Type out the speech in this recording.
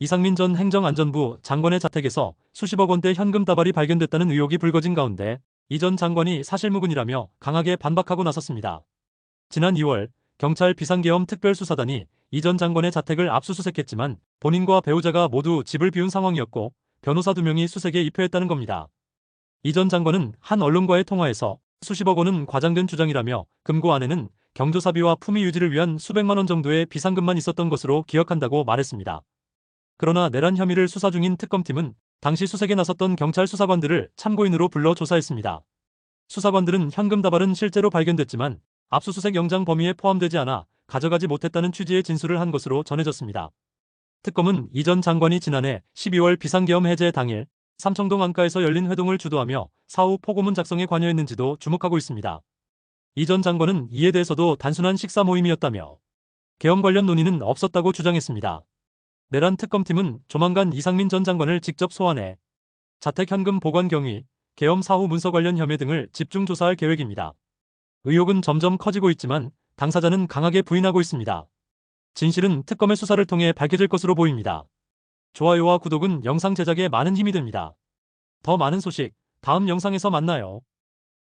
이상민 전 행정안전부 장관의 자택에서 수십억 원대 현금 다발이 발견됐다는 의혹이 불거진 가운데 이 전 장관이 사실무근이라며 강하게 반박하고 나섰습니다. 지난 2월 경찰 비상계엄 특별수사단이 이 전 장관의 자택을 압수수색했지만 본인과 배우자가 모두 집을 비운 상황이었고 변호사 2명이 수색에 입회했다는 겁니다. 이 전 장관은 한 언론과의 통화에서 수십억 원은 과장된 주장이라며 금고 안에는 경조사비와 품위 유지를 위한 수백만 원 정도의 비상금만 있었던 것으로 기억한다고 말했습니다. 그러나 내란 혐의를 수사 중인 특검팀은 당시 수색에 나섰던 경찰 수사관들을 참고인으로 불러 조사했습니다. 수사관들은 현금 다발은 실제로 발견됐지만 압수수색 영장 범위에 포함되지 않아 가져가지 못했다는 취지의 진술을 한 것으로 전해졌습니다. 특검은 이 전 장관이 지난해 12월 비상계엄 해제 당일 삼청동 안가에서 열린 회동을 주도하며 사후 포고문 작성에 관여했는지도 주목하고 있습니다. 이 전 장관은 이에 대해서도 단순한 식사 모임이었다며 계엄 관련 논의는 없었다고 주장했습니다. 내란 특검팀은 조만간 이상민 전 장관을 직접 소환해 자택 현금 보관 경위, 계엄 사후 문서 관련 혐의 등을 집중 조사할 계획입니다. 의혹은 점점 커지고 있지만 당사자는 강하게 부인하고 있습니다. 진실은 특검의 수사를 통해 밝혀질 것으로 보입니다. 좋아요와 구독은 영상 제작에 많은 힘이 됩니다. 더 많은 소식 다음 영상에서 만나요.